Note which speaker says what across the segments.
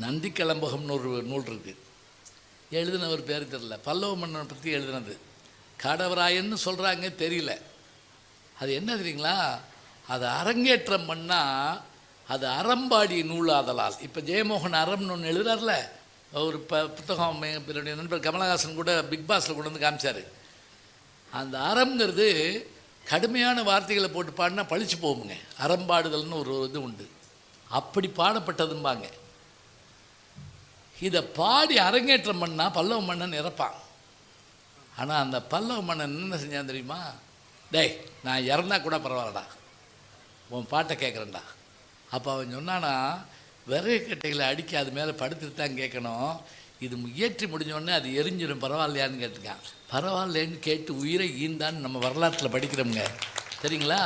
Speaker 1: நந்தி கிளம்பகம்னு ஒரு நூல் இருக்குது எழுதினவர் பேர் தெரியல. பல்லவ மன்னனை பற்றி எழுதினது. கடவராயன்னு சொல்கிறாங்க தெரியல. அது என்ன தெரியுங்களா? அது அரங்கேற்றம் பண்ணால் அது அறம்பாடி நூலாதலால். இப்போ ஜெயமோகன் அறம்னு ஒன்று எழுதுறாருல? ஒரு ப புத்தகம் என்னுடைய நண்பர் கமலஹாசன் கூட பிக் பாஸில் கொண்டு வந்து காமிச்சார். அந்த அறம்ங்கிறது கடுமையான வார்த்தைகளை போட்டு பாடினா பழிச்சு போகுங்க. அறம்பாடுதல்னு ஒரு இது உண்டு. அப்படி பாடப்பட்டதும்பாங்க. இதை பாடி அரங்கேற்றம் பண்ணால் பல்லவ மன்னன் இறப்பான். ஆனால் அந்த பல்லவ மன்னன் என்ன செஞ்சான் தெரியுமா? டேய் நான் இறந்தா கூட பரவாயில்லடா. உன் பாட்டை கேட்குறேன்டா அப்போ அவன் சொன்னானா விறகு கட்டைகளை அடிக்க அது மேலே படுத்துட்டு தான் கேட்கணும். இது இயற்றி முடிஞ்சோடனே அது எரிஞ்சிடும் பரவாயில்லையான்னு கேட்டுக்கான் பரவாயில்லைன்னு கேட்டு உயிரை ஈந்தான்னு நம்ம வரலாற்றில் படிக்கிறோமுங்க. சரிங்களா?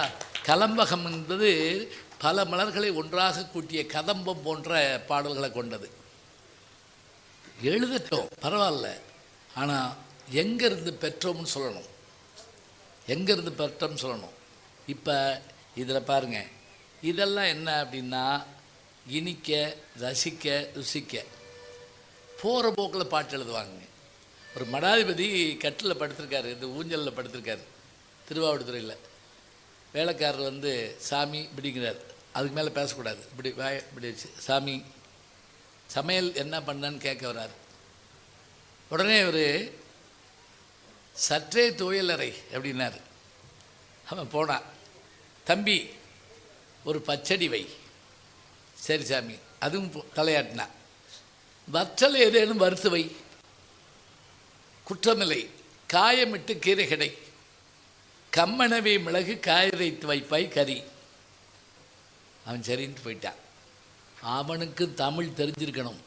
Speaker 1: கலம்பகம் என்பது பல மலர்களை ஒன்றாக கூட்டிய கதம்பம் போன்ற பாடல்களை கொண்டது. எழுதட்டும் பரவாயில்ல. ஆனால் எங்கேருந்து பெற்றோம்னு சொல்லணும். எங்கேருந்து பெற்றோம்னு சொல்லணும். இப்போ இதில் பாருங்க. இதெல்லாம் என்ன அப்படின்னா இனிக்க ரசிக்க ருசிக்க. போகிற போக்கில் பாட்டு எழுதுவாங்க. ஒரு மடாதிபதி கட்டில் படுத்திருக்காரு இந்த ஊஞ்சலில் படுத்திருக்காரு திருவாவடுதுறையில். வேலைக்காரர் வந்து சாமி இப்படிங்கிறார். அதுக்கு மேலே பேசக்கூடாது. இப்படி வாய இப்படி சாமி சமையல் என்ன பண்ணன்னு கேட்க வர்றார் உடனே அவர் சற்றே துவையலறை அப்படின்னாரு. அவன் போனான். தம்பி ஒரு பச்சடி வை. சரி சாமி. அதுவும் தலையாட்டினான். வற்றல் ஏதேனும் வறுத்து வை. குற்றமில்லை. காயமிட்டு கீரை கிடை. கம்மனவை மிளகு காயரைத்து வைப்பாய் கறி. அவன் சரின்ட்டு போயிட்டான். அவனுக்கு தமிழ் தெரிஞ்சிருக்கணும்.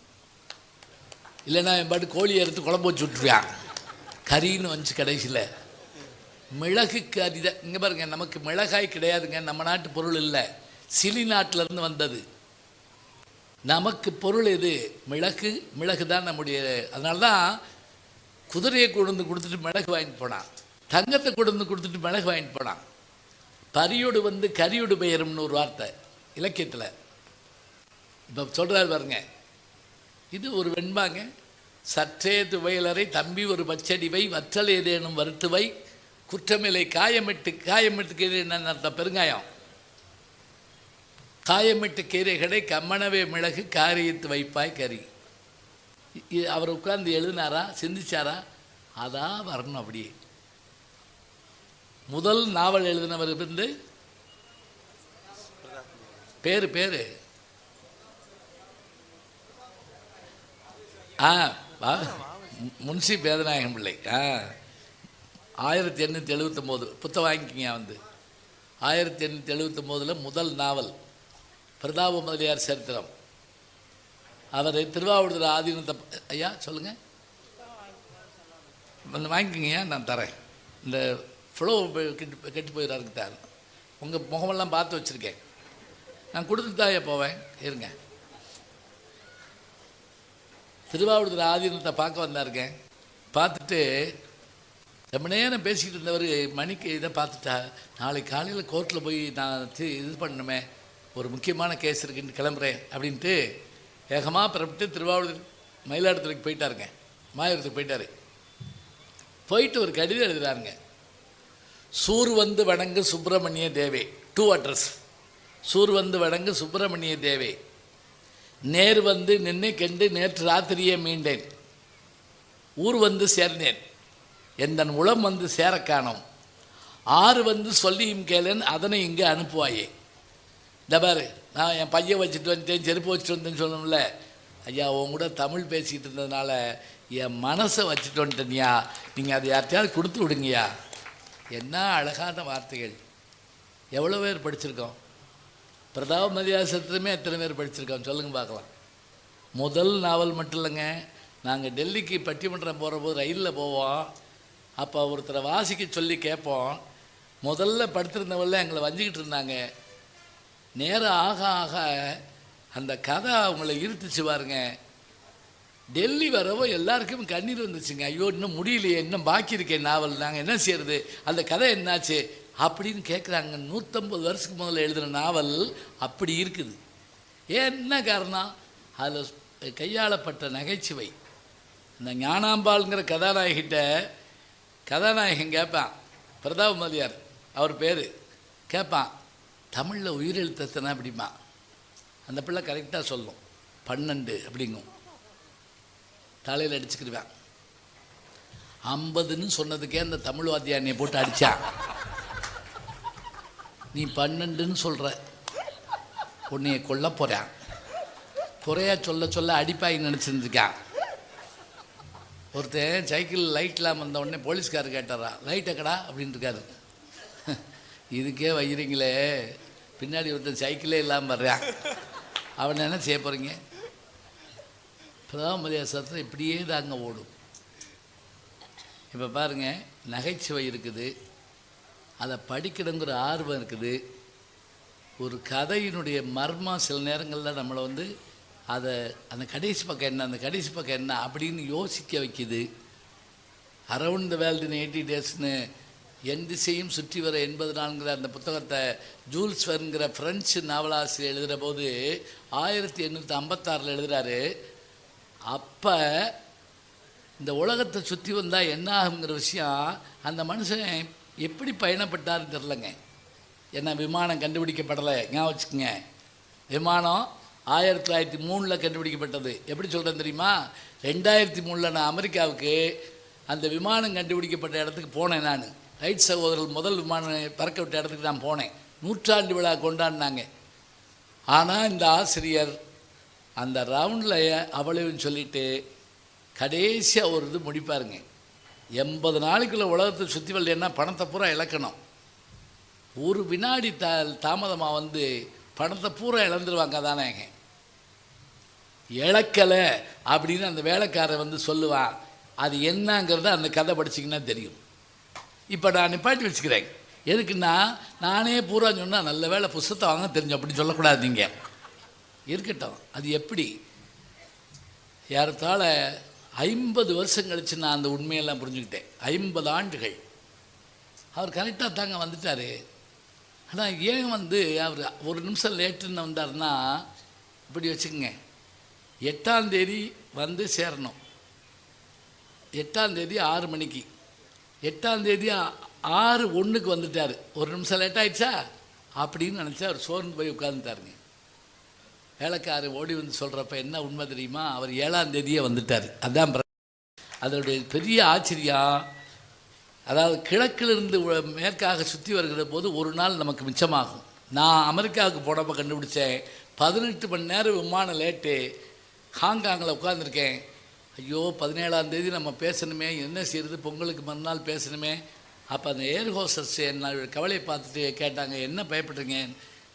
Speaker 1: இல்லைன்னா என் பாட்டு கோழி அறுத்து குழம்பு வச்சு விட்டுருவான். கறின்னு வந்துச்சு கடைசியில். மிளகு கறி தான் இங்கே பாருங்க நமக்கு மிளகாய் கிடையாதுங்க. நம்ம நாட்டு பொருள் இல்லை. சிலி நாட்டிலேருந்து வந்தது. நமக்கு பொருள் எது? மிளகு. மிளகு தான் நம்முடைய அதனால தான் குதிரையை கொண்டு வந்து கொடுத்துட்டு மிளகு வாங்கிட்டு போனான். தங்கத்தை கொண்டு வந்து கொடுத்துட்டு மிளகு வாங்கிட்டு போனான். பரியோடு வந்து கரியோடு பெயரும்னு ஒரு வார்த்தை. இலக்கியத்தில். இப்போ சொல்கிறாரு பாருங்க. இது ஒரு வெண்பாங்க. சற்றே துவையலரை தம்பி ஒரு பச்சடிவை வற்றல் ஏதேனும் வருத்துவை குற்றமில்லை காயமிட்டு காயமிட்டு கீரை என்ன அர்த்தம்? பெருங்காயம். காயமிட்டு கீரைகளை கம்மனவே மிளகு காரியத்து வைப்பாய் கறி. அவர் உட்கார்ந்து எழுதினாரா? சிந்திச்சாரா? அதான் வரணும் அப்படியே. முதல் நாவல் எழுதினவர் இருந்து? பேரு பேர். ஆ முன்சி பேதநாயகம் பிள்ளை. ஆ. ஆயிரத்தி எண்ணூற்றி எழுபத்தொம்போது புத்தகம் வாங்கிக்கிங்க வந்து. ஆயிரத்தி எண்ணூற்றி எழுபத்தொம்போதில் முதல் நாவல் பிரதாப முதலியார் சரித்திரம். அவர் திருவாவூர் ஆதீனத்தை ஐயா சொல்லுங்கள் வந்து வாங்கிக்கிங்க நான் தரேன். இந்த ஃப்ளோ கெட்டு கெட்டு போயிடாருங்க தான் உங்கள் முகமெல்லாம் பார்த்து வச்சுருக்கேன். நான் கொடுத்துட்டு தான் போவேன். இருங்க. திருவாவூர் ஆதீனத்தை பார்க்க வந்தாருங்க. பார்த்துட்டு ரொம்ப நேரம் பேசிக்கிட்டு இருந்தவர் மணிக்கு இதை பார்த்துட்டா நாளைக்கு காலையில் கோர்ட்டில் போய் நான் இது பண்ணணுமே. ஒரு முக்கியமான கேஸ் இருக்குன்னு கிளம்புறேன். அப்படின்ட்டு வேகமாக புறப்பட்டு திருவாவூர் மயிலாடுதுறைக்கு போயிட்டாருங்க. மாயூரத்துக்கு போயிட்டார். போயிட்டு ஒரு கடிதம் எழுதுறாருங்க. சூர் வந்து வணங்கு சுப்பிரமணிய தேவே. டூ அட்ரஸ் சூர் வந்து வணங்கு சுப்பிரமணிய தேவே. நேர் வந்து நின்று கெண்டு நேற்று ராத்திரியே மீண்டேன். ஊர் வந்து சேர்ந்தேன். எந்தன் உளம் வந்து சேர காணோம் ஆறு வந்து சொல்லியும் கேளன் அதனை இங்கே அனுப்புவாயே. இந்த பாரு நான் என் பையன் வச்சுட்டு வந்துட்டேன் செருப்பு வச்சுட்டு வந்தேன்னு சொல்லணும்ல ஐயா உன் கூட தமிழ் பேசிக்கிட்டு இருந்ததுனால என் மனசை வச்சுட்டு வந்துட்டேன்யா. நீங்கள் அதை யார்த்தையாவது கொடுத்து விடுங்கய்யா. என்ன அழகான வார்த்தைகள். எவ்வளோ பேர் படிச்சிருக்கோம். பிரதாப மதியாசத்துலையுமே எத்தனை பேர் படிச்சிருக்கோம் சொல்லுங்க பார்க்கலாம். முதல் நாவல் மட்டும் இல்லைங்க. நாங்கள் டெல்லிக்கு பட்டிமன்றம் போகிற போது ரயிலில் போவோம். அப்போ ஒருத்தரை வாசிக்க சொல்லி கேட்போம். முதல்ல படுத்திருந்தவள்ள எங்களை வஞ்சிக்கிட்டு இருந்தாங்க. நேரம் ஆக ஆக அந்த கதை அவங்கள இருத்துச்சு பாருங்க. டெல்லி வரவோ எல்லாருக்கும் கண்ணீர் வந்துச்சுங்க. ஐயோ இன்னும் முடியலையே இன்னும் பாக்கி இருக்கேன் நாவல். நாங்கள் என்ன செய்யறது? அந்த கதை என்னாச்சு? அப்படின்னு கேட்குறாங்க நூற்றம்பது வருஷத்துக்கு முதல்ல எழுதின நாவல் அப்படி இருக்குது. ஏன் என்ன காரணம்? அதில் கையாளப்பட்ட நகைச்சுவை. இந்த ஞானாம்பாளுங்கிற கதாநாயகிட்ட கதாநாயகன் கேட்பான் பிரதாப் மதியார் அவர் பேர். கேட்பான் தமிழில் உயிரெழுத்தத்தனா அப்படிமா அந்த பிள்ளை கரெக்டாக சொல்லும். பன்னெண்டு அப்படிங்கும். தலையில் அடிச்சுக்கிடுவேன் ஐம்பதுன்னு சொன்னதுக்கே அந்த தமிழ் வாத்தியானியை போட்டு அடித்தான் நீ பன்னெண்டுன்னு சொல்கிற உன்னைய கொல்ல போகிறேன் குறையா சொல்ல சொல்ல அடிப்பாய் நினச்சிருந்துருக்கேன். ஒருத்தன் சைக்கிள் லைட் இல்லாமல் வந்த உடனே போலீஸ்காரர் கேட்டுறான் லைட் எக்கடா அப்படின்னு இருக்காரு. இதுக்கே வைக்கிறீங்களே பின்னாடி ஒருத்தன் சைக்கிளே இல்லாமல் வர்றான் அவன் என்ன செய்ய போகிறீங்க பிரதம சத்தம் இப்படியே தாங்க ஓடும். இப்போ பாருங்கள் நகைச்சுவை இருக்குது. அதை படிக்கணுங்கிற ஆர்வம் இருக்குது. ஒரு கதையினுடைய மர்மம் சில நேரங்களில் நம்மளை வந்து அதை அந்த கடைசி பக்கம் என்ன அந்த கடைசி பக்கம் என்ன அப்படின்னு யோசிக்க வைக்குது. Around the world in eighty டேஸ்னு என் திசையும் சுற்றி வர எண்பது நாளுங்கிற அந்த புத்தகத்தை ஜூல்ஸ் வருங்கிற ஃப்ரெஞ்சு நாவலாசிரியர் எழுதுகிற போது ஆயிரத்தி எண்ணூற்றி ஐம்பத்தாறில் எழுதுகிறாரு அப்போ இந்த உலகத்தை சுற்றி வந்தால் என்ன ஆகுங்கிற விஷயம் அந்த மனுஷன் எப்படி பயணப்பட்டாருன்னு தெரிலங்க என்ன விமானம் கண்டுபிடிக்கப்படலை. ஞாபகம் வச்சுக்கோங்க. விமானம் ஆயிரத்தி தொள்ளாயிரத்தி மூணில் கண்டுபிடிக்கப்பட்டது. எப்படி சொல்கிறேன் தெரியுமா? ரெண்டாயிரத்தி மூணில் நான் அமெரிக்காவுக்கு அந்த விமானம் கண்டுபிடிக்கப்பட்ட இடத்துக்கு போனேன் நான். ரைட் சகோதரர்கள் முதல் விமானம் பறக்க விட்ட இடத்துக்கு நான் போனேன். நூற்றாண்டு விழா கொண்டாடினாங்க. ஆனால் இந்த ஆசிரியர் அந்த ரவுண்டில் அவ்வளவுன்னு சொல்லிட்டு கடைசியாக ஒரு இது முடிப்பாருங்க. எண்பது நாளைக்குள்ள உலகத்தை சுற்றி வரலன்னா பணத்தை பூரா இழக்கணும். ஒரு வினாடி த தாமதமாக வந்து பணத்தை பூரா இழந்துருவாங்க தானேங்க இழக்கலை அப்படின்னு அந்த வேலைக்காரன் வந்து சொல்லுவான். அது என்னங்கிறத அந்த கதை படிச்சிங்கன்னா தெரியும். இப்போ நான் நிப்பாட்டி வச்சுக்கிறேன். எதுக்குன்னா நானே பூரா சொன்னால் நல்ல வேலை புஸ்தத்தை வாங்க தெரிஞ்சு அப்படின்னு சொல்லக்கூடாது நீங்கள் இருக்கட்டும். அது எப்படி? ஏறத்தாழ ஐம்பது வருஷம் கழிச்சு நான் அந்த உண்மையெல்லாம் புரிஞ்சுக்கிட்டேன். ஐம்பது ஆண்டுகள். அவர் கரெக்டாக தாங்க வந்துட்டார். ஆனால் ஏன் வந்து அவர் ஒரு நிமிஷம் லேட்டுன்னு வந்தார்னா இப்படி வச்சுக்கோங்க. எட்டாந்தேதி வந்து சேரணும். எட்டாந்தேதி ஆறு மணிக்கு. எட்டாந்தேதி ஆறு ஒன்றுக்கு வந்துட்டார். ஒரு நிமிஷம் லேட் ஆகிடுச்சா அப்படின்னு நினச்சா அவர் சோர்ந்து போய் உட்காந்துட்டாருங்க வேலைக்காரர் ஓடி வந்து சொல்கிறப்ப என்ன உண்மை தெரியுமா? அவர் ஏழாம் தேதியே வந்துட்டார். அதான் அதனுடைய பெரிய ஆச்சரியம் அதாவது கிழக்கிலிருந்து மேற்காக சுற்றி வருகிற போது ஒரு நாள் நமக்கு மிச்சமாகும். நான் அமெரிக்காவுக்கு போனப்போ கண்டுபிடிச்சேன். பதினெட்டு மணி நேரம் விமானம் லேட்டு. ஹாங்காங்கில் உட்காந்துருக்கேன் ஐயோ பதினேழாம் தேதி நம்ம பேசணுமே. என்ன செய்யறது? பொங்கலுக்கு மறுநாள் பேசணுமே. அப்போ அந்த ஏர் ஹோஸ்டர்ஸ் என்ன கவலையை பார்த்துட்டு கேட்டாங்க என்ன பயப்படுறீங்க?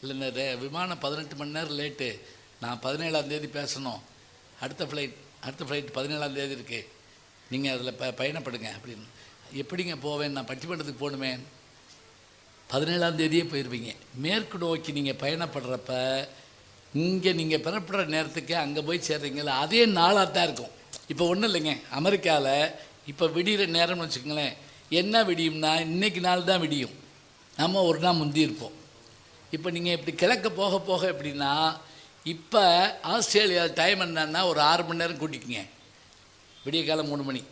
Speaker 1: இல்லை ரே- விமானம் பதினெட்டு மணி நேரம் லேட்டு நான் பதினேழாம் தேதி பேசணும். அடுத்த ஃப்ளைட் அடுத்த ஃப்ளைட் பதினேழாம் தேதி இருக்குது நீங்கள் அதில் ப பயணப்படுங்க அப்படின்னு. எப்படிங்க போவேன்? நான் பட்டிமன்றத்துக்கு போகணுமே. பதினேழாம் தேதியே போயிடுவீங்க மேற்கு நோக்கி நீங்கள் பயணப்படுறப்ப இங்கே நீங்கள் பெறப்படுற நேரத்துக்கு அங்கே போய் சேர்றீங்களா அதே நாளாக தான் இருக்கும். இப்போ ஒன்றும் இல்லைங்க. அமெரிக்காவில் இப்போ விடிகிற நேரம்னு வச்சுக்கோங்களேன். என்ன விடியும்னா இன்னைக்கு நாள் தான் விடியும். நம்ம ஒரு நாள் முந்தி இருப்போம். இப்போ நீங்கள் இப்படி கிழக்க போக போக எப்படின்னா இப்போ ஆஸ்திரேலியா டைம் என்னன்னா ஒரு ஆறு மணி நேரம் கூட்டிக்குங்க. விடிய காலம் மூணு மணி.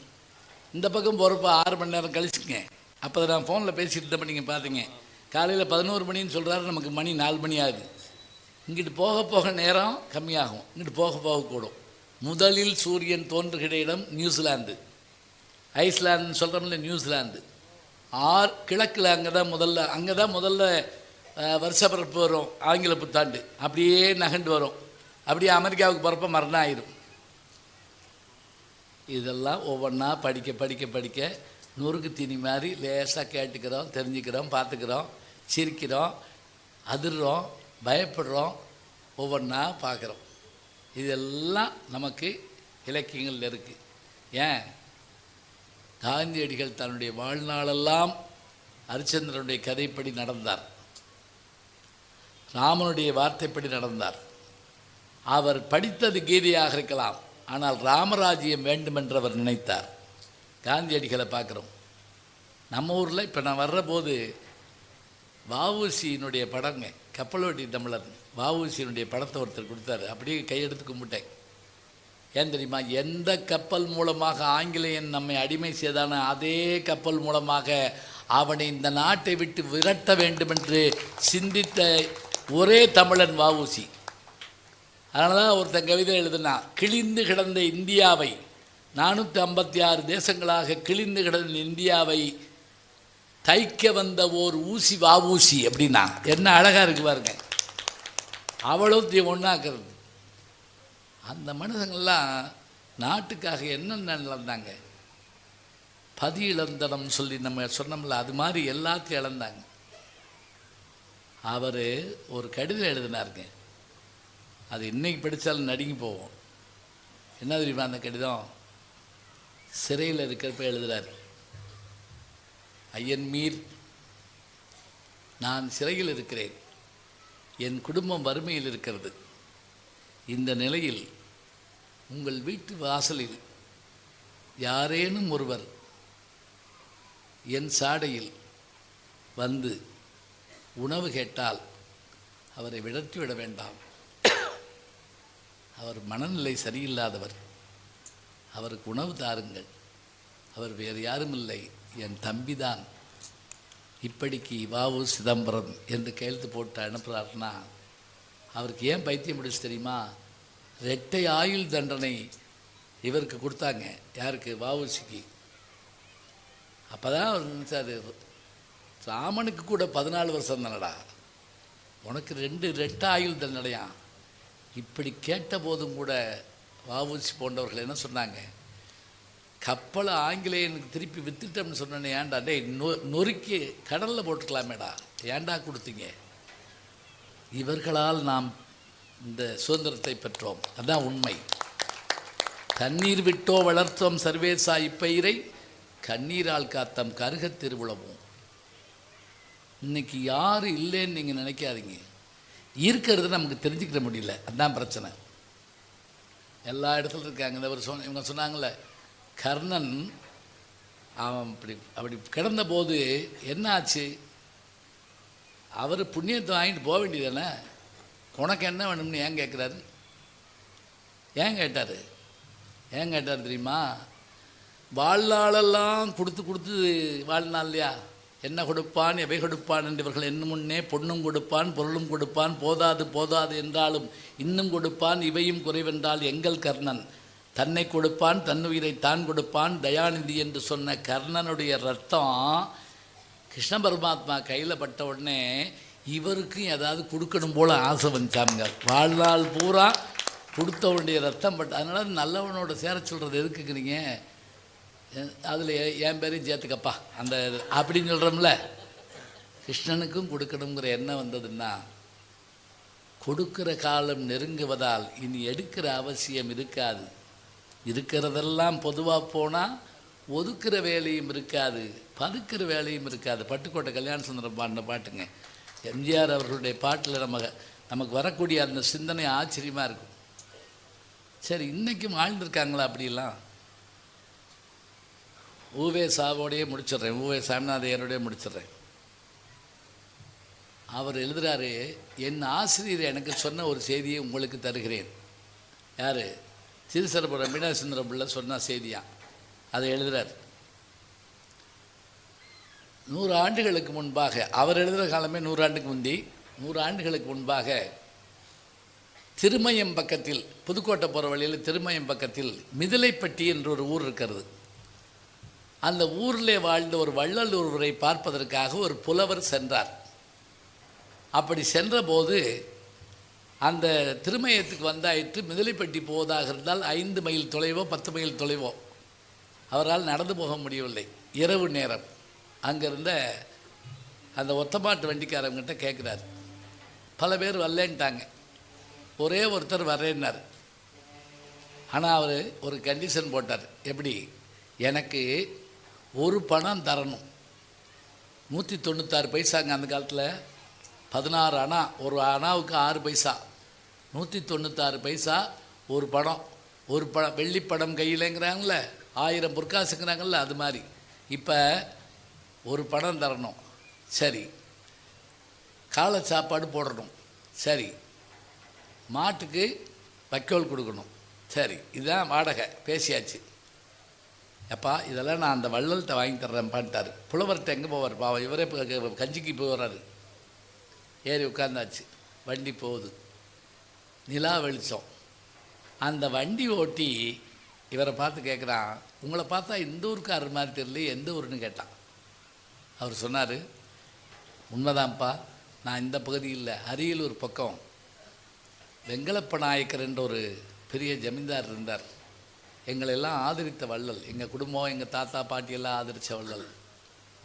Speaker 1: இந்த பக்கம் போகிறப்ப ஆறு மணி நேரம் கழிச்சுங்க அப்போ நான் ஃபோனில் பேசிட்டு இருந்தப்ப நீங்கள் பார்த்தீங்க காலையில் பதினோரு மணின்னு சொல்கிறாரு நமக்கு மணி நாலு மணி ஆகுது. இங்கிட்டு போக போக நேரம் கம்மியாகும். இங்கிட்டு போக போக கூடும். முதலில் சூரியன் தோன்றுகிற இடம் நியூசிலாந்து. ஐஸ்லாந்துன்னு சொல்கிறோம்ல நியூசிலாந்து. ஆர் கிழக்கில் அங்கே தான் முதல்ல அங்கே தான் முதல்ல வருஷ பிறப்பு வரும் ஆங்கில புத்தாண்டு. அப்படியே நகண்டு வரும். அப்படியே அமெரிக்காவுக்கு போகிறப்ப மரணம் ஆயிரும் இதெல்லாம் ஒவ்வொன்றா படிக்க படிக்க படிக்க நொறுக்கு தீனி மாதிரி லேசாக கேட்டுக்கிறோம் தெரிஞ்சுக்கிறோம் பார்த்துக்கிறோம் சிரிக்கிறோம் அதிர்றோம் பயப்படுறோம் ஒவ்வொன்றா பார்க்குறோம். இதெல்லாம் நமக்கு இலக்கியங்கள் இருக்குது ஏன்? காந்தியடிகள் தன்னுடைய வாழ்நாளெல்லாம் ஹரிச்சந்திரனுடைய கதைப்படி நடந்தார். ராமனுடைய வார்த்தைப்படி நடந்தார். அவர் படித்தது கீதையாக இருக்கலாம் ஆனால் ராமராஜ்யம் வேண்டுமென்று அவர் நினைத்தார். காந்தியடிகளை பார்க்குறோம். நம்ம ஊரில் இப்போ நான் வர்றபோது போது படங்க கப்பலோட்டி தமிழர். வஉசியினுடைய படத்தை ஒருத்தர் கொடுத்தாரு. அப்படியே கையெடுத்து கும்பிட்டேன். ஏன் தெரியுமா? எந்த கப்பல் மூலமாக ஆங்கிலேயன் நம்மை அடிமை செய்தானோ அதே கப்பல் மூலமாக அவனை இந்த நாட்டை விட்டு விரட்ட வேண்டும் என்று சிந்தித்த ஒரே தமிழன் வாவூசி அதனால தான் ஒருத்தன் கவிதை எழுதுனா கிழிந்து கிடந்த இந்தியாவை நானூற்றி ஐம்பத்தி ஆறு தேசங்களாக கிழிந்து கிடந்த இந்தியாவை தைக்க வந்த ஓர் ஊசி வாவூசி அப்படின்னா என்ன அழகாக இருக்கு பாருங்க. அவ்வளோத்தையும் ஒன்றாக்குறது அந்த மனுஷங்கள்லாம் நாட்டுக்காக என்னென்ன இழந்தாங்க? பதி இழந்தனம் சொல்லி நம்ம சொன்னோம்ல அது மாதிரி எல்லாத்தையும் இழந்தாங்க. அவர் ஒரு கடிதம் எழுதினாருங்க. அது இன்னைக்கு படித்தாலும் நடுங்கி போவோம் என்ன தெரியுமா அந்த கடிதம்? சிறையில் இருக்கிறப்ப எழுதுகிறார் ஐயன் மீர் நான் சிறையில் இருக்கிறேன். என் குடும்பம் வறுமையில் இருக்கிறது. இந்த நிலையில் உங்கள் வீட்டு வாசலில் யாரேனும் ஒருவர் என் சாடையில் வந்து உணவு கேட்டால் அவரை விடர்த்தி விட வேண்டாம். அவர் மனநிலை சரியில்லாதவர். அவருக்கு உணவு தாருங்கள். அவர் வேறு யாரும் இல்லை. என் தம்பிதான். இப்படிக்கு வாவு சிதம்பரம் என்று கையெழுத்து போட்டு அனுப்புகிறாருன்னா அவருக்கு ஏன் பைத்தியம் பிடிச்சு தெரியுமா? ரெட்டை ஆயுள் தண்டனை இவருக்கு கொடுத்தாங்க. யாருக்கு? வாவுசிக்கு அப்போ தான் அவர் நினச்சார் ராமனுக்கு கூட பதினாலு வருஷம் தானடா. உனக்கு ரெண்டு ரெட்ட ஆயுள் தண்டனையா? இப்படி கேட்ட போதும் கூட வாவூசி போன்றவர்கள் என்ன சொன்னாங்க? கப்பலை ஆங்கிலேயனுக்கு திருப்பி வித்துட்டோம்னு சொன்னேன் ஏன்டா? டே நொ நொறுக்கி கடலில் போட்டுக்கலாமேடா. ஏன்டா கொடுத்தீங்க? இவர்களால் நாம் இந்த சுதந்திரத்தை பெற்றோம். அதான் உண்மை. தண்ணீர் விட்டோ வளர்த்தோம் சர்வேசா இப்பயிரை கண்ணீரால் காத்தம் கருகத் திருவுளவும். இன்னைக்கு யார் இல்லைன்னு நீங்கள் நினைக்காதீங்க. இருக்கிறது நமக்கு தெரிஞ்சுக்கிற முடியல. அதான் பிரச்சனை. எல்லா இடத்துல இருக்காங்க. இந்த ஒரு சொன்ன இவங்க சொன்னாங்களே கர்ணன் அவன் அப்படி அப்படி கிடந்த போது என்ன ஆச்சு? அவர் புண்ணியத்தை வாங்கிட்டு போக வேண்டியதானே? உனக்கு என்ன வேணும்னு ஏன் கேட்குறாரு ஏன் கேட்டார்? ஏன் கேட்டார் தெரியுமா? வாழ்நாளெல்லாம் கொடுத்து கொடுத்து வாழ்நாள் இல்லையா? என்ன கொடுப்பான் எவை கொடுப்பான் என்றவர்கள் என்ன முன்னே பொண்ணும் கொடுப்பான் பொருளும் கொடுப்பான் போதாது போதாது என்றாலும் இன்னும் கொடுப்பான் இவையும் குறைவென்றால் எங்கள் கர்ணன். தன்னை கொடுப்பான் தன்னுயிரை தான் கொடுப்பான் தயாநிதி என்று சொன்ன கர்ணனுடைய ரத்தம் கிருஷ்ண பரமாத்மா கையில் பட்ட உடனே இவருக்கும் ஏதாவது கொடுக்கணும் போல ஆசை வந்துச்சாங்க வாழ்நாள் பூரா கொடுத்தவனுடைய ரத்தம் பட்ட அதனால் நல்லவனோட சேர சொல்கிறது எதுக்குங்கிறீங்க? அதில் என் பேரையும் சேர்த்துக்கப்பா அந்த அப்படின்னு சொல்கிறோம்ல கிருஷ்ணனுக்கும் கொடுக்கணுங்கிற எண்ணம் வந்ததுன்னா கொடுக்கிற காலம் நெருங்குவதால் இனி எடுக்கிற அவசியம் இருக்காது. இருக்கிறதெல்லாம் பொதுவாக போனால் ஒதுக்கிற வேலையும் இருக்காது பதுக்கிற வேலையும் இருக்காது. பட்டுக்கோட்டை கல்யாண சுந்தரம் பாடின பாட்டுங்க. எம்ஜிஆர் அவர்களுடைய பாட்டில் நம்ம நமக்கு வரக்கூடிய அந்த சிந்தனை ஆச்சரியமாக இருக்கும். சரி இன்றைக்கும் வாழ்ந்திருக்காங்களா அப்படிலாம் ஊவே சாவோடையே முடிச்சிடுறேன். ஊவே சாமிநாதையரோடையே முடிச்சிடுறேன். அவர் எழுதுகிறாரு என் ஆசிரியர் எனக்கு சொன்ன ஒரு செய்தியை உங்களுக்கு தருகிறேன். யார்? திருசரபுரம் மீனாசுந்தர பிள்ளை சொன்ன செய்தியா? அதை எழுதுகிறார் நூறு ஆண்டுகளுக்கு முன்பாக அவர் எழுதுகிற காலமே நூறாண்டுக்கு முந்தி நூறு ஆண்டுகளுக்கு முன்பாக திருமயம் பக்கத்தில் புதுக்கோட்டை போகிற வழியில் திருமயம் பக்கத்தில் மிதிலைப்பட்டி என்ற ஒரு ஊர் இருக்கிறது. அந்த ஊரிலே வாழ்ந்த ஒரு வள்ளல் ஒருவரை பார்ப்பதற்காக ஒரு புலவர் சென்றார். அப்படி சென்றபோது அந்த திருமயத்துக்கு வந்தாயிற்று மிதிலைப்பட்டி போவதாக இருந்தால் ஐந்து மைல் தொலைவோ பத்து மைல் தொலைவோ. அவரால் நடந்து போக முடியவில்லை. இரவு நேரம். அங்கிருந்த அந்த ஒத்தமாட்டு வண்டிக்காரங்கிட்ட கேட்குறாரு. பல பேர் வரலேன்ட்டாங்க. ஒரே ஒருத்தர் வரேன்னார். ஆனால் அவர் ஒரு கண்டிஷன் போட்டார். எப்படி? எனக்கு ஒரு பணம் தரணும். நூற்றி தொண்ணூத்தாறு பைசாங்க அந்த காலத்தில். பதினாறு அணா ஒரு அணாவுக்கு ஆறு பைசா. நூற்றி தொண்ணூத்தாறு பைசா ஒரு படம் ஒரு படம் வெள்ளி படம் கையிலங்கிறாங்கள ஆயிரம் பொற்காசுங்கிறாங்கல்ல அது மாதிரி. இப்போ ஒரு படம் தரணும். சரி. காலை சாப்பாடு போடணும். சரி. மாட்டுக்கு வைக்கோல் கொடுக்கணும். சரி. இதுதான் வாடகை. பேசியாச்சு. எப்பா இதெல்லாம் நான் அந்த வள்ளல்கிட்ட வாங்கி தர்றேன்ப்பான்ட்டார். புலவர்கிட்ட எங்கே போவார்? பாவம் இவரே இப்போ கஞ்சிக்கு போய் வர்றாரு ஏறி உட்காந்தாச்சு வண்டி போகுது. நிலா வெளிச்சம். அந்த வண்டி ஓட்டி இவரை பார்த்து கேட்குறான் உங்களை பார்த்தா எந்த ஊருக்காரர் மாதிரி தெரியல எந்த ஊருன்னு கேட்டான். அவர் சொன்னார் உண்மைதான்ப்பா நான் இந்த பகுதியில் அரியலூர் பக்கம். வெங்கலப்ப நாயக்கர் என்ற ஒரு பெரிய ஜமீன்தார் இருந்தார். எங்களை எல்லாம் ஆதரித்த வள்ளல் எங்கள் குடும்பம் எங்கள் தாத்தா பாட்டி எல்லாம் ஆதரித்த வள்ளல்.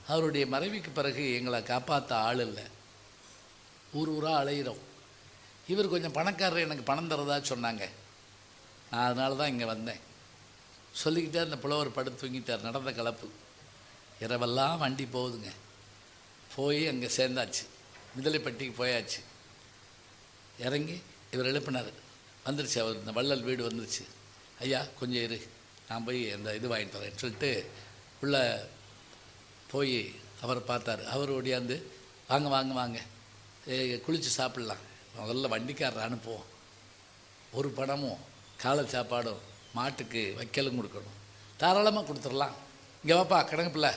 Speaker 1: அவருடைய மறைவுக்கு பிறகு எங்களை காப்பாற்ற ஆள் இல்லை. ஊர் ஊராக அலையிறோம். இவர் கொஞ்சம் பணக்காரர் எனக்கு பணம் தரதா சொன்னாங்க. நான் அதனால தான் இங்கே வந்தேன். சொல்லிக்கிட்டே அந்த புலவர் படுத்து தூங்கிட்டார் நடந்த கலப்பு. இரவெல்லாம் வண்டி போகுதுங்க. போய் அங்கே சேர்ந்தாச்சு. மிதலைப்பட்டிக்கு போயாச்சு. இறங்கி இவர் எழுப்பினார். வந்துருச்சு அவர் இந்த வள்ளல் வீடு வந்துருச்சு. ஐயா கொஞ்சம் இரு. நான் போய் அந்த இது வாங்கிட்டு வரேன்னு சொல்லிட்டு உள்ளே போய் அவரை பார்த்தாரு. அவர் ஓடியாந்து வாங்க வாங்க வாங்க. ஏய், சாப்பிட்லாம். முதல்ல வண்டிக்காரர் அனுப்புவோம் ஒரு பணமும் காலை சாப்பாடும் மாட்டுக்கு வைக்கலும் கொடுக்கணும். தாராளமாக கொடுத்துடலாம். இங்கே வாப்பா கணக்கு பிள்ளை.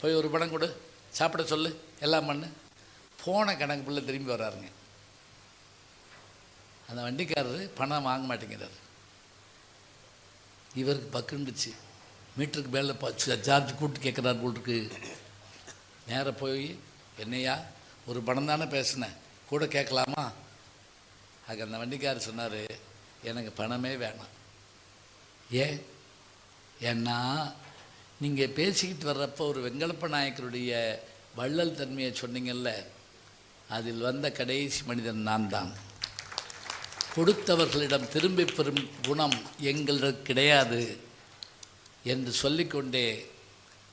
Speaker 1: போய் ஒரு பணம் கொடு. சாப்பிட சொல்லு. எல்லாம் பண்ணு. போன கணக்கு பிள்ளை திரும்பி வர்றாருங்க. அந்த வண்டிக்காரர் பணம் வாங்க மாட்டேங்கிறார். இவருக்கு பக்குண்டுச்சு மீட்டருக்கு மேலே சார்ஜ் கூப்பிட்டு கேட்குறாரு போல் இருக்கு நேராக போய் என்னையா ஒரு பணம் தானே பேசினேன் கூட கேட்கலாமா அது அந்த வண்டிக்காரர் சொன்னார் எனக்கு பணமே வேணாம். ஏன் ஏன்னா நீங்கள் பேசிக்கிட்டு வர்றப்போ ஒரு வெங்கடப்ப நாயக்கருடைய வள்ளல் தன்மையை சொன்னீங்கல்ல அதில் வந்த கடைசி மனிதன் நான் தான் கொடுத்தவர்களிடம் திரும்பி பெறும் குணம் எங்களுக்கு கிடையாது என்று சொல்லிக்கொண்டே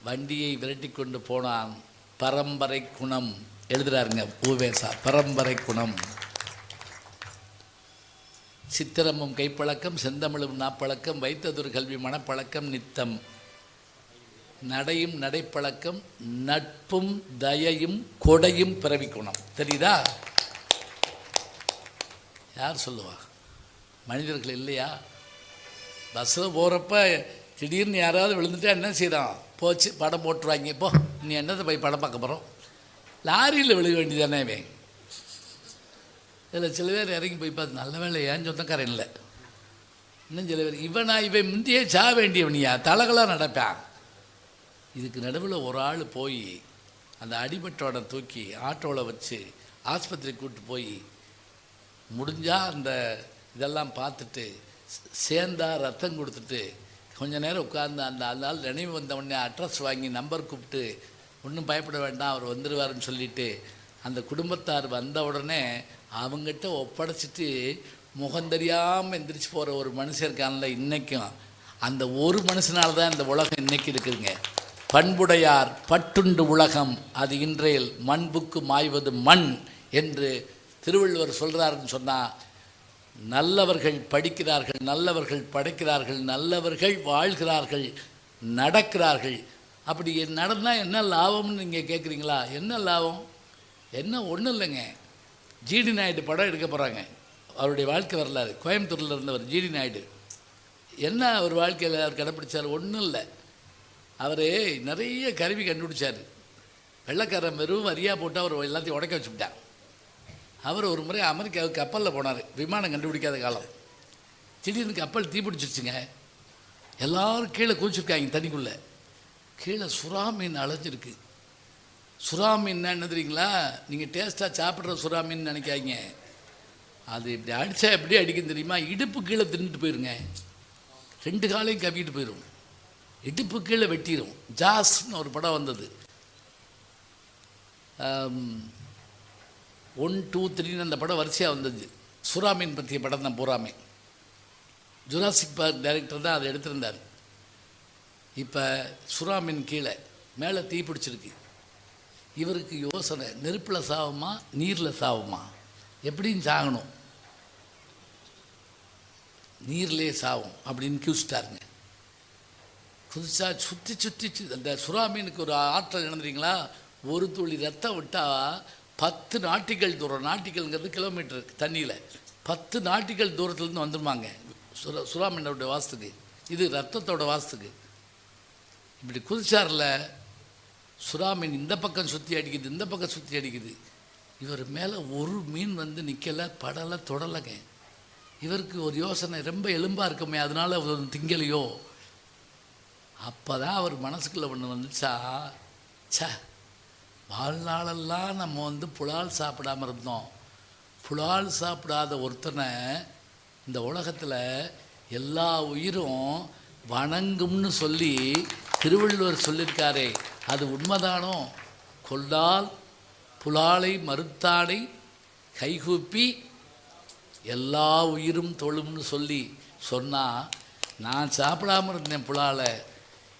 Speaker 1: வண்டியை விரட்டி கொண்டு போனான். பரம்பரை குணம். எழுதுறாருங்க பூவேசா பரம்பரை குணம். சித்திரமும் கைப்பழக்கம் செந்தமிழும் நாப்பழக்கம் வைத்ததொரு கல்வி மனப்பழக்கம் நித்தம். நடையும் நடைப்பழக்கம் நட்பும் தயையும் கொடையும் பிறவி குணம். தெரியுதா? யார் சொல்லுவா மனிதர்கள் இல்லையா? பஸ்ஸில் போகிறப்ப திடீர்னு யாராவது விழுந்துட்டா என்ன செய்கிறான் போச்சு படம் போட்டுருவாங்க. இப்போ நீ என்னத்தை போய் படம் பார்க்க போகிறோம் லாரியில் விழுக வேண்டியதானே இவன். இதில் சில பேர் இறங்கி போய் பார்த்து நல்ல வேலை ஏன் சொந்தக்காரன் இல்லை? இன்னும் சில பேர் இவனா இவன் முந்தையே சா வேண்டியவனியா? தலகளாக நடப்பான். இதுக்கு நடுவில் ஒரு ஆள் போய் அந்த அடிபட்டோட தூக்கி ஆட்டோவில் வச்சு ஆஸ்பத்திரி கூப்பிட்டு போய் முடிஞ்சால் அந்த இதெல்லாம் பார்த்துட்டு சேர்ந்தா ரத்தம் கொடுத்துட்டு கொஞ்ச நேரம் உட்கார்ந்து அந்த அந்த நினைவு வந்த உடனே அட்ரஸ் வாங்கி நம்பர் கூப்பிட்டு ஒன்றும் பயப்பட வேண்டாம் அவர் வந்துடுவாருன்னு சொல்லிவிட்டு அந்த குடும்பத்தார் வந்த உடனே அவங்ககிட்ட ஒப்படைச்சிட்டு முகம் தெரியாமல் எந்திரிச்சு போகிற ஒரு மனுஷன் இருக்கான்ல இன்றைக்கும் அந்த ஒரு மனுஷனால தான் இந்த உலகம் இன்னைக்கு இருக்குதுங்க. பண்புடையார் பட்டுண்டு உலகம் அது இன்றையில் மண்புக்கு மாய்வது மண் என்று திருவள்ளுவர் சொல்கிறாருன்னு சொன்னால் நல்லவர்கள் படிக்கிறார்கள் நல்லவர்கள் படைக்கிறார்கள் நல்லவர்கள் வாழ்கிறார்கள் நடக்கிறார்கள். அப்படி நடந்தால் என்ன லாபம்னு நீங்கள் கேட்குறீங்களா என்ன லாபம்? என்ன ஒன்றும் இல்லைங்க. ஜிடி நாயுடு படம் எடுக்க போகிறாங்க அவருடைய வாழ்க்கை வரலாறு. கோயம்புத்தூரில் இருந்தவர் ஜிடி நாயுடு. என்ன அவர் வாழ்க்கையில் அவர் கடைப்பிடிச்சார்? ஒன்றும் இல்லை. அவர் நிறைய கருவி கண்டுபிடிச்சார். வெள்ளைக்காரன் வெறும் வரியாக போட்டு அவர் எல்லாத்தையும் உடைக்க வச்சுவிட்டார் அவர் ஒரு முறை அமெரிக்காவுக்கு கப்பலில் போனார். விமானம் கண்டுபிடிக்காத காலம். திடீர்னு கப்பல் தீபிடிச்சிருச்சுங்க எல்லோரும் கீழே குதிச்சிருக்காங்க தண்ணிக்குள்ளே. கீழே சுறா மீன் அலைஞ்சிருக்கு. சுறா மீன் என்ன தெரியுங்களா? நீங்கள் டேஸ்ட்டாக சாப்பிட்ற சுறா மீன் நினைக்காதீங்க. அது இப்படி அடித்தா எப்படி அடிக்கும் தெரியுமா? இடுப்பு கீழே தின்னுட்டு போயிருங்க. ரெண்டு காலையும் கவிட்டு போயிடும் இடுப்பு கீழே வெட்டிடும் ஜாஸ்னு ஒரு படம் வந்தது. ஒன் டூ த்ரீன்னு அந்த படம் வரிசையாக வந்தது. சுறாமீன் பற்றிய படம் தான் பூராமே. ஜுராசிக் பார்க் டைரக்டர் தான் அதை எடுத்திருந்தார். இப்போ சுறாமீன் கீழே மேலே தீ பிடிச்சிருக்கு. இவருக்கு யோசனை நெருப்பில் சாவுமா நீரில் சாவுமா? எப்படின்னு சாகணும். நீர்லே சாவும் அப்படின்னு கியூச்சிட்டாருங்க குதிச்சா சுற்றி சுற்றி சு- அந்த சுறா மீனுக்கு ஒரு ஆற்றல் என்னதுறீங்களா ஒரு துளி ரத்தம் விட்டால் பத்து நாட்டிகள் தூரம் நாட்டிகள்ங்கிறது கிலோமீட்டர் தண்ணியில். பத்து நாட்டிகள் தூரத்துலேருந்து வந்துருமாங்க. சுரா சுறாமீனோட வாசத்துக்கு. இது ரத்தத்தோட வாசத்துக்கு. இப்படி குதிச்சாரில் சுறாமீன் இந்த பக்கம் சுற்றி அடிக்குது இந்த பக்கம் சுற்றி அடிக்குது. இவர் மேலே ஒரு மீன் வந்து நிற்கலை படலை தொடலைங்க. இவருக்கு ஒரு யோசனை ரொம்ப எலும்பாக இருக்குமே அதனால் அவர் திங்கலையோ? அப்போ தான் அவர் மனசுக்குள்ளே ஒன்று வந்துச்சா? சா வாழ்நாளெல்லாம் நம்ம வந்து புலால் சாப்பிடாம இருந்தோம். புலால் சாப்பிடாத ஒருத்தனை இந்த உலகத்தில் எல்லா உயிரும் வணங்கும்னு சொல்லி திருவள்ளுவர் சொல்லியிருக்காரே அது உண்மைதானோ? கொல்லால் புலாலை மறுத்தாடை கைகூப்பி எல்லா உயிரும் தொழும்னு சொல்லி சொன்னால் நான் சாப்பிடாம இருந்தேன் புலாலை.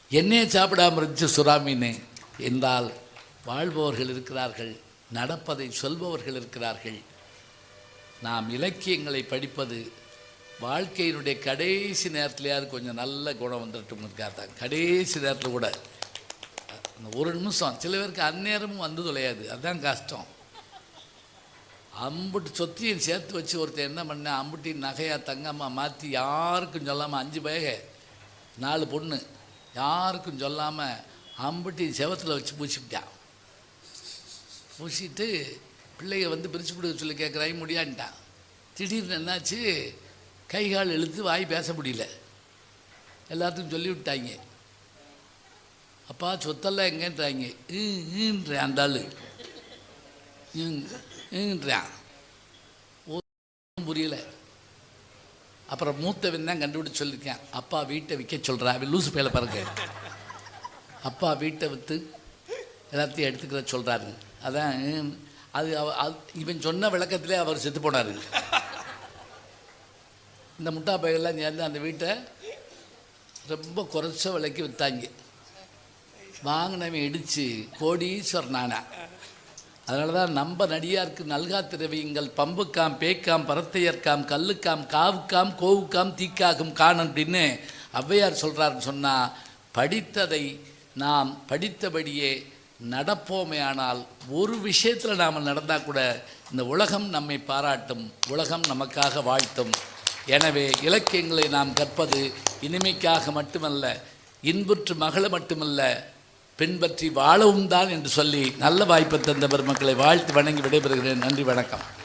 Speaker 1: என்னையே சாப்பிடாம இருந்துச்சு சுறாமின்னு என்றால் வாழ்பவர்கள் இருக்கிறார்கள் நடப்பதை சொல்பவர்கள் இருக்கிறார்கள். நாம் இலக்கியங்களை படிப்பது வாழ்க்கையினுடைய கடைசி நேரத்துலையாவது கொஞ்சம் நல்ல குணம் வந்துட்டும் தான். கடைசி நேரத்தில் கூட. அந்த ஒரு நிமிஷம் சில பேருக்கு அந்நேரமும் வந்து தொலையாது. அதுதான் கஷ்டம். அம்புட்டு சொத்தையும் சேர்த்து வச்சு ஒருத்தன் என்ன பண்ண அம்புட்டி நகையாக தங்கம்மா மாற்றி யாருக்கும் சொல்லாமல் அஞ்சு பயக நாலு பொண்ணு யாருக்கும் சொல்லாமல் அம்புட்டி செவத்தில் வச்சு பூசிவிட்டான் பூசிட்டு பிள்ளைய வந்து பிரித்து கொடுக்க சொல்லி கேட்குறாய் முடியான்ட்டான் திடீர்னு என்னாச்சு? கை கால் இழுத்து வாய் பேச முடியல. எல்லாத்துக்கும் சொல்லி விட்டாங்க அப்பா சொத்தெல்லாம் எங்கேன்றாங்க ஈன்றேன் அந்த ஆள் ஈன்றான். புரியல. அப்புறம் மூத்தவன் தான் கண்டுபிடிச்சு சொல்லியிருக்கேன். அப்பா வீட்டை விற்க சொல்கிறா அவன் லூசு பேல பாருங்க. அப்பா வீட்டை விற்று எல்லாத்தையும் எடுத்துக்கிற சொல்கிறாருங்க அதான் அது அவ- அது- இவன் சொன்ன விளக்கத்திலே அவர் செத்து போனார். இந்த முட்டா பையெல்லாம் சேர்ந்து அந்த வீட்டை ரொம்ப குறைச்ச விலைக்கு விற்றாங்க வாங்கினவன் இடித்து கோடீஸ்வர் நானா. அதனால தான் நம்ம நடிகாருக்கு நல்கா திரவியங்கள் பம்புக்காம் பேக்காம் பரத்தையர்க்காம் கல்லுக்காம் காவுக்காம் கோவுக்காம் தீக்காகும் காணும் அப்படின்னு ஔவையார் சொல்கிறாருன்னு சொன்னால் படித்ததை நாம் படித்தபடியே நடப்போமே ஆனால் ஒரு விஷயத்தில் நாம் நடந்தால் கூட இந்த உலகம் நம்மை பாராட்டும் உலகம் நமக்காக வாழ்த்தும். எனவே இலக்கியங்களை நாம் கற்பது இனிமைக்காக மட்டுமல்ல இன்புற்று மகள மட்டுமல்ல பின்பற்றி வாழவும் தான் என்று சொல்லி நல்ல வாய்ப்பை தந்த பெருமக்களை வாழ்த்து வணங்கி விடைபெறுகிறேன். நன்றி வணக்கம்.